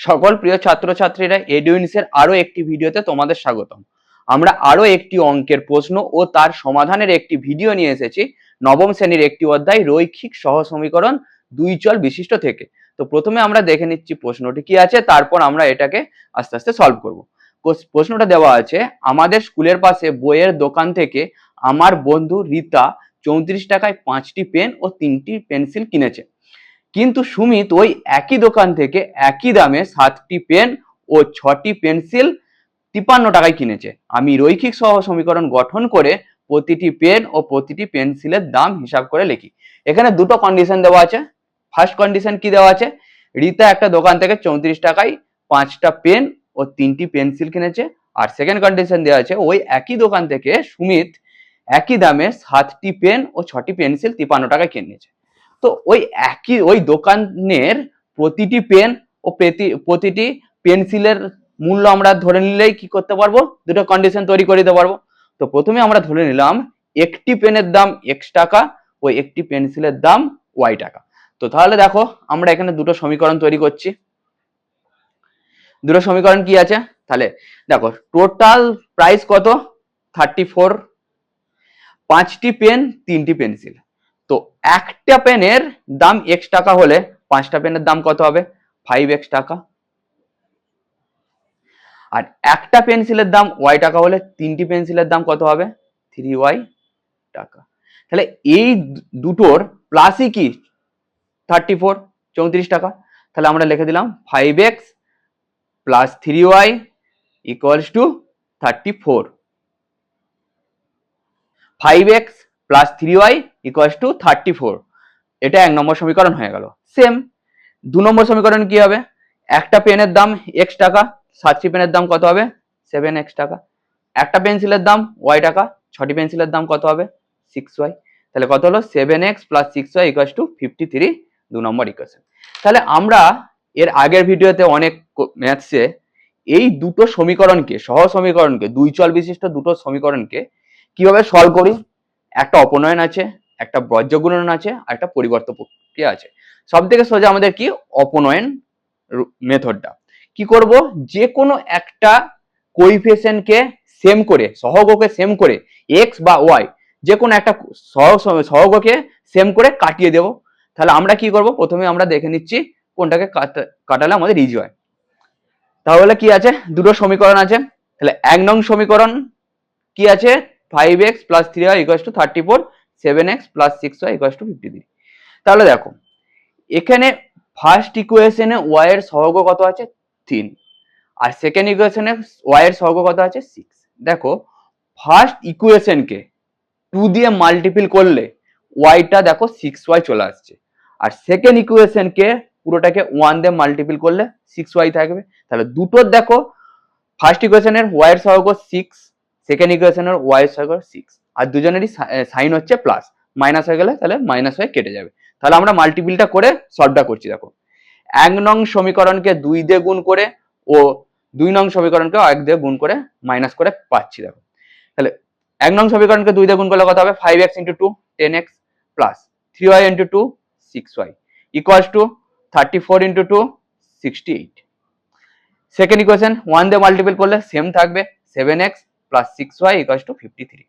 সকল প্রিয় ছাত্রছাত্রীরা এডুইন্সের আরও একটি ভিডিওতে তোমাদের স্বাগতম। আমরা আরও একটি অঙ্কের প্রশ্ন ও তার সমাধানের একটি ভিডিও নিয়ে এসেছি। নবম শ্রেণির একটি অধ্যায়, রৈখিক সহ সমীকরণ দুই চল বিশিষ্ট থেকে। তো প্রথমে আমরা দেখে নিচ্ছি প্রশ্নটি কি আছে, তারপর আমরা এটাকে আস্তে আস্তে সলভ করব। প্রশ্নটা দেওয়া আছে, আমাদের স্কুলের পাশে বইয়ের দোকান থেকে আমার বন্ধু রীতা চৌত্রিশ টাকায় পাঁচটি পেন ও তিনটি পেন্সিল কিনেছে। কিন্তু সুমিত ওই একই দোকান থেকে একই দামে সাতটি পেন ও ছটি পেন্সিল তিপান্ন টাকায় কিনেছে। আমি রৈখিক সহ সমীকরণ গঠন করে প্রতিটি পেন ও প্রতিটি পেন্সিলের দাম হিসাব করে লিখি। এখানে দুটো কন্ডিশন দেওয়া আছে। ফার্স্ট কন্ডিশন কি দেওয়া আছে? রীতা একটা দোকান থেকে চৌত্রিশ টাকায় পাঁচটা পেন ও তিনটি পেন্সিল কিনেছে। আর সেকেন্ড কন্ডিশন দেওয়া আছে, ওই একই দোকান থেকে সুমিত একই দামে সাতটি পেন ও ছটি পেন্সিল তিপান্ন টাকায় কিনেছে। তো ওই একই, ওই দোকানের প্রতিটি পেন ও প্রতিটি পেন্সিলের মূল্য আমরা ধরে নিলেই কি করতে পারব? দুটো কন্ডিশন তৈরি করে দিতে পারব। তো প্রথমে আমরা ধরে নিলাম একটি পেনের দাম এক্স টাকা ও একটি পেন্সিলের দাম ওয়াই টাকা। তো তাহলে দেখো, আমরা এখানে দুটো সমীকরণ তৈরি করছি। দুটো সমীকরণ কি আছে? তাহলে দেখো টোটাল প্রাইস কত? থার্টি ফোর পাঁচটি পেন, তিনটি পেন্সিল। তো একটা পেনের দাম এক্স টাকা হলে পাঁচটা পেনের দাম কত হবে? ফাইভ এক্স টাকা। আর একটা পেন্সিলের দাম ওয়াই টাকা হলে তিনটি পেন্সিলের দাম কত হবে? থ্রি ওয়াই টাকা। তাহলে এই দুটোর প্লাসই কি? থার্টি ফোর চৌত্রিশ টাকা। তাহলে আমরা লিখে দিলাম five x plus three y equals to thirty four five x plus three y equals to thirty four এটা এক নম্বর সমীকরণ হয়ে গেল। সেম দু নম্বর সমীকরণ কি হবে? একটা পেনের দাম এক্স টাকা, সাতটি পেনের দাম কত হবে? সেভেন এক্স টাকা। একটা পেন্সিলের দাম ওয়াই টাকা, ছটি পেন্সিলের দাম কত হবে? সিক্স ওয়াই তাহলে কত হলো? Seven x plus six y equals to fifty three দু নম্বর ইকুয়েশন তাহলে আমরা এর আগের ভিডিওতে অনেক ম্যাথসে এই দুটো সমীকরণকে সহ সমীকরণকে, দুই চল বিশিষ্ট দুটো সমীকরণকে কীভাবে সলভ করি? একটা অপনয়ন আছে একটা বজ্র গুণন আছে আর একটা পরিবর্তন প্রক্রিয়া আছে। সব থেকে সোজা আমাদের কি? অপনয়ন মেথডটা কি করব? যে কোনো একটা কোইফিসিয়েন্টকে সেম করে, সহগকে সেম করে এক্স বা ওয়াই যে কোনো একটা সহ সহগকে সেম করে কাটিয়ে দেব। তাহলে আমরা কি করব? প্রথমে আমরা দেখে নিচ্ছি কোনটাকে কাটা- কাটালে আমাদের ইজি হয়। তাহলে কি আছে? দুটো সমীকরণ আছে। তাহলে এক নং সমীকরণ কি আছে? Five x plus three y equals to thirty four seven x plus six y equals to fifty three তাহলে দেখো, এখানে ফার্স্ট ইকুয়েশনে ওয়াই এর সহগ কত আছে? তিন। আর সেকেন্ড ইকুয়েশনে ওয়াই এর সহগ কত আছে? সিক্স দেখো ফার্স্ট ইকুয়েশনকে টু দিয়ে মাল্টিপিল করলে ওয়াইটা দেখো সিক্স ওয়াই চলে আসছে। আর সেকেন্ড ইকুয়েশনকে পুরোটাকে ওয়ান দিয়ে মাল্টিপিল করলে সিক্স ওয়াই থাকবে। তাহলে দুটোর দেখো ফার্স্ট ইকুয়েশনের ওয়াই এর সহগ সিক্স সেকেন্ড ইকুয়েশনের ওয়াই এর সহগ সিক্স আর দুজনেরই সাইন হচ্ছে প্লাস মাইনাস হয়ে গেলে তাহলে মাইনাস হয়ে কেটে যাবে। তাহলে আমরা মাল্টিপিলটা করে সলভটা করছি, দেখো। এক নং সমীকরণকে দুই দিয়ে গুণ করে ও দুই নং সমীকরণকে এক দিয়ে গুণ করে মাইনাস করে পাচ্ছি, দেখো। তাহলে এক নং সমীকরণকে দুই দিয়ে গুণ করলে কত হবে? Five x into two ten x plus three y into two six y equals to thirty four into two sixty eight second equation one দিয়ে মাল্টিপল করলে সেম থাকবে seven x plus six y equals to fifty three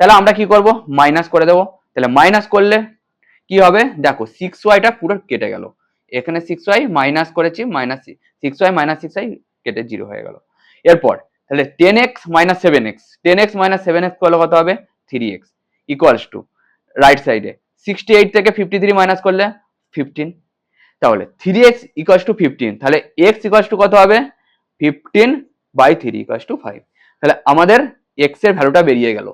তাহলে আমরা কি করব? Minus করে দেবো। তাহলে মাইনাস করলে কি হবে? দেখো সিক্স ওয়াইটা পুরো কেটে গেল। এখানে সিক্স ওয়াই মাইনাস করেছি minus six y minus six y কেটে জিরো হয়ে গেল। এরপর, তাহলে ten x minus seven x ten x minus seven x করলে কত হবে? Three x equals to right সাইডে সিক্সটি এইট থেকে ফিফটি থ্রি মাইনাস করলে ফিফটিন তাহলে three x equals to fifteen তাহলে এক্স ইকুয়ালস টু কত হবে? Fifteen by three equals to five তাহলে আমাদের এক্সের ভ্যালুটা বেরিয়ে গেল।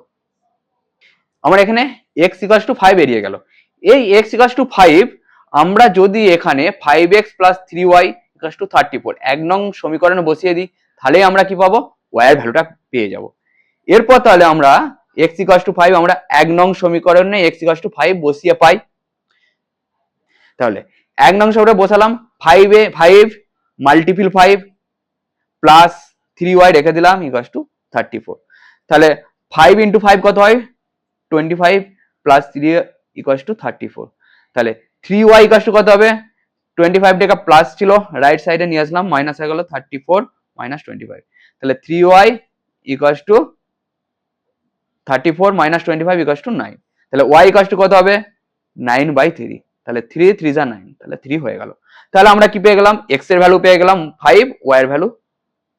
আমার এখানে এক্স ইকুয়ালস টু ফাইভ বেরিয়ে গেল। এই এক্স ইকুয়ালস টু ফাইভ আমরা যদি এখানে five x plus three y equals to thirty four এক নং সমীকরণে বসিয়ে দিই তাহলেই আমরা কি পাবো? ওয়াই এর ভ্যালুটা পেয়ে যাব। এরপর তাহলে আমরা এক্স ইকুয়ালস টু ফাইভ আমরা এক নং সমীকরণে এক্স ইকুয়ালস টু ফাইভ বসিয়ে পাই। তাহলে এক নং সমীকরণে বসালাম ফাইভ এ five multiple five plus three y রেখে দিলাম ইকুয়ালস টু থার্টি ফোর তাহলে ফাইভ ইন্টু ফাইভ কত হয়? টোয়েন্টি ফাইভ প্লাস তাহলে থ্রি ওয়াই ইকুয়ালস টু কত হবে? টোয়েন্টি প্লাস ছিল রাইট সাইডে নিয়ে আসলাম মাইনাস হয়ে গেল thirty four minus twenty five তাহলে three y equals to thirty four minus twenty five equals to nine তাহলে ওয়াই ইকুয়াস টু কত হবে? নাইন বাই থ্রি তাহলে থ্রি থ্রি যা নাইন তাহলে থ্রি হয়ে গেল। তাহলে আমরা কি পেয়ে গেলাম? এক্সের ভ্যালু পেয়ে গেলাম ফাইভ ওয়াই এর ভ্যালু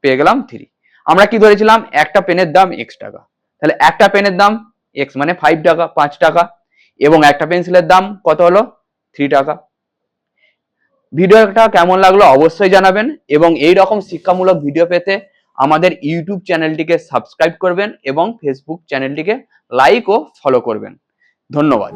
পেয়ে গেলাম থ্রি আমরা কি ধরেছিলাম? একটা পেনের দাম এক্স টাকা। তাহলে একটা পেনের দাম এক্স মানে ফাইভ টাকা, পাঁচ টাকা এবং একটা পেন্সিলের দাম কত হলো? থ্রি টাকা। ভিডিওটা কেমন লাগল অবশ্যই জানাবেন এবং এই রকম শিক্ষামূলক ভিডিও পেতে আমাদের ইউটিউব চ্যানেলটিকে সাবস্ক্রাইব করবেন এবং ফেসবুক চ্যানেলটিকে লাইক ও ফলো করবেন। ধন্যবাদ।